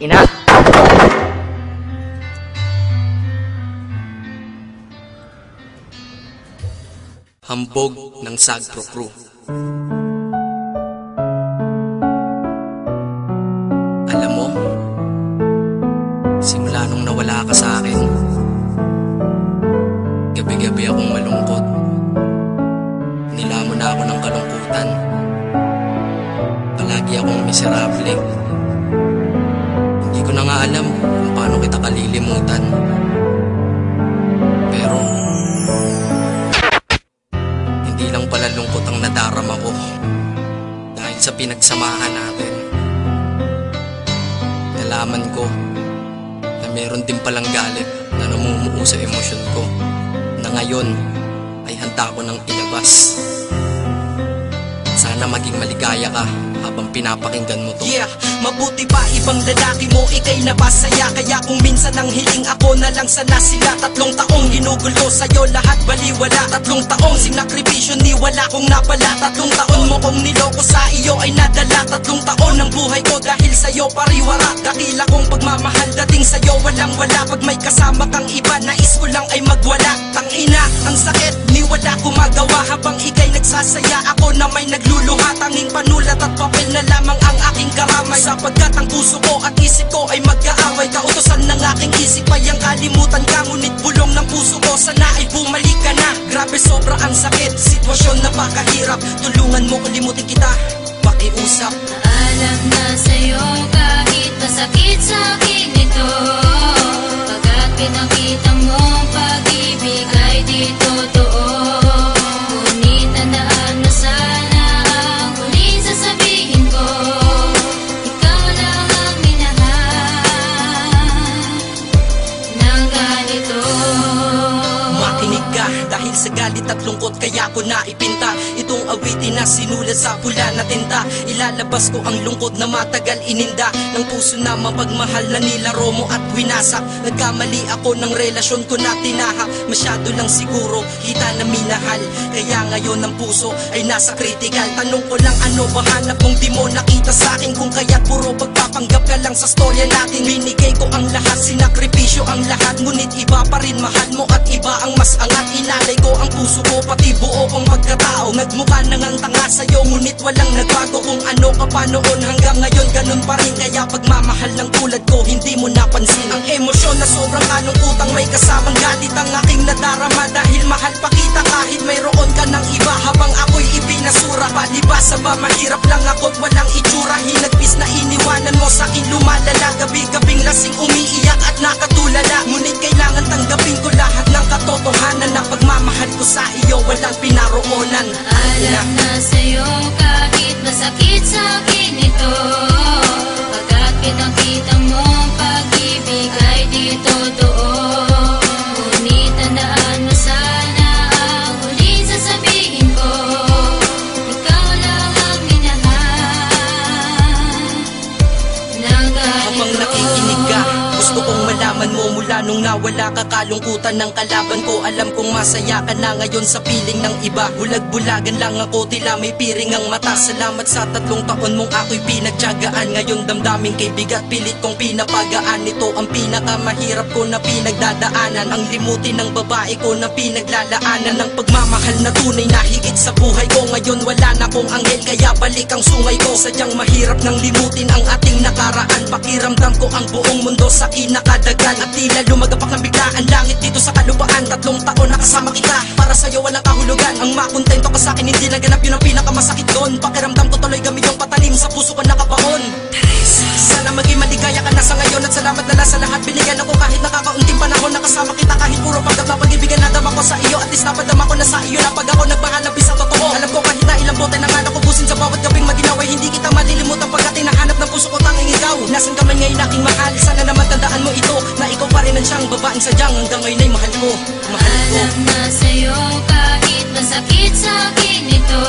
ina. Hambog ng Sagpro. Alam mo, simula nung nawala ka sa akin, gabi-gabi akong malungkot. Nilamon na ako ng kalungkutan. Palagi akong miserable. Kalilimutan. Pero, hindi lang pala lungkot ang nadarama ko. Dahil sa pinagsamahan natin. Nalaman ko na meron din palang galit na namumuo sa emosyon ko. Na ngayon ay handa ko ng ilabas. Sana maging maligaya ka habang pinapakinggan mo to. Yeah, mabuti pa ibang lalaki mo ikay napasaya Kaya kung minsan ang hiling ako na lang sana sila Tatlong taong ginugulo sa'yo lahat baliwala. Tatlong taong sinakripisyo ni wala kong napala. Tatlong taon mo kong niloko sa iyo ay nadala. Tatlong taon ng buhay ko dahil sa'yo pariwara. Dakila kong pagmamahal dating sa'yo walang wala. Pag may kasama kang iba nais ko lang ay magwala. Tangina, ang sakit ni wala ko magawa Habang ikay nagsasaya ako na may nagluluha Tanging panulat at papel na lamang ang aking karamay Sapagkat ang puso ko at isip ko ay mag-aaway Kautosan ng aking isip ay ang kalimutan ka. Ngunit bulong ng puso ko sana ay bumalik ka na. Grabe sobra ang sakit, sitwasyon napakahirap. Tulungan mo kalimutin kita, pakiusap. Alam na sa'yo kahit masakit sa akin ito Pagkat pinakita mong pag-ibig galit at lungkot kaya ko na ipinta. Itong awitin na sinulat sa pula na tinta. Ilalabas ko ang lungkot na matagal ininda. Ng puso na mapagmahal na nilaro mo at winasak Nagkamali ako ng relasyon ko na tinaha. Masyado lang siguro kita na minahal. Kaya ngayon ang puso ay nasa critical. Tanong ko lang ano ba hanap mong di mo nakita sa akin? Kung kaya't puro pagpapanggap ka lang sa storya natin. Binigay ko ang lahat, sinakripisyo ang lahat. Ngunit iba pa rin mahal mo at iba ang mas angat. Inalay ko ang puso ko pati buo kong pagkatao. Nagmukha na ngang tanga sa'yo ngunit walang nagbago Kung ano ka pa noon hanggang ngayon ganun pa rin. Kaya pagmamahal ng tulad ko hindi mo napansin. Ang emosyon na sobrang kalungkutang may kasamang galit Ang aking nadarama. Dahil mahal pa kita kahit mayroon ka ng iba. Habang ako'y ipinasura Palibasa ba mahirap lang ako't walang itsura? Hinagpis na iniwanan mo sa akin lumalala. Gabi-gabing lasing umiiyak at nakatulala. Ngunit kailangan tanggapin ko lahat nung nawala ka Kalungkutan ng kalaban ko. Alam kong masaya ka na ngayon sa piling ng iba. Bulag-bulagan lang ako tila may piring ang mata. Salamat sa tatlong taon mong ako'y pinagtyagaan Ngayon damdaming kay bigat pilit kong pinapagaan. Ito ang pinakamahirap ko na pinagdadaanan. Ang limutin ng babae ko na pinaglalaanan. Ng pagmamahal na tunay na higit sa buhay ko. Ngayon wala na kong anghel kaya balik ang sungay ko. Sadyang mahirap nang limutin ang ating nakaraan. Pakiramdam ko ang buong mundo sa kinakadagan At tila lumagapak ng biglaan langit dito sa kalupaan Tatlong taon nakasama kita. Para sa'yo walang kahulugan. Ang makontento ka sa akin hindi naganap. Yun ang pinakamasakit doon. Pakiramdam ko tuloy gamit yung patalim. Sa puso ko nakabaon Sana maging maligaya ka na sa ngayon. At salamat na lang sa lahat. Binigyan ako kahit nakakaunting panahon. Nakasama kita kahit puro panggap na pag-ibigan nadama ko sa iyo. At least napadama ko na sa iyo. Na pag ako nagpahanap sa ikaw Nasaan ka man ngayon aking mahal? Sana naman tandaan mo ito Na ikaw pa rin ang siyang babaeng sadyang Hanggang ngayon ay mahal ko mahal Alam ko. na sa'yo kahit masakit sa akin ito.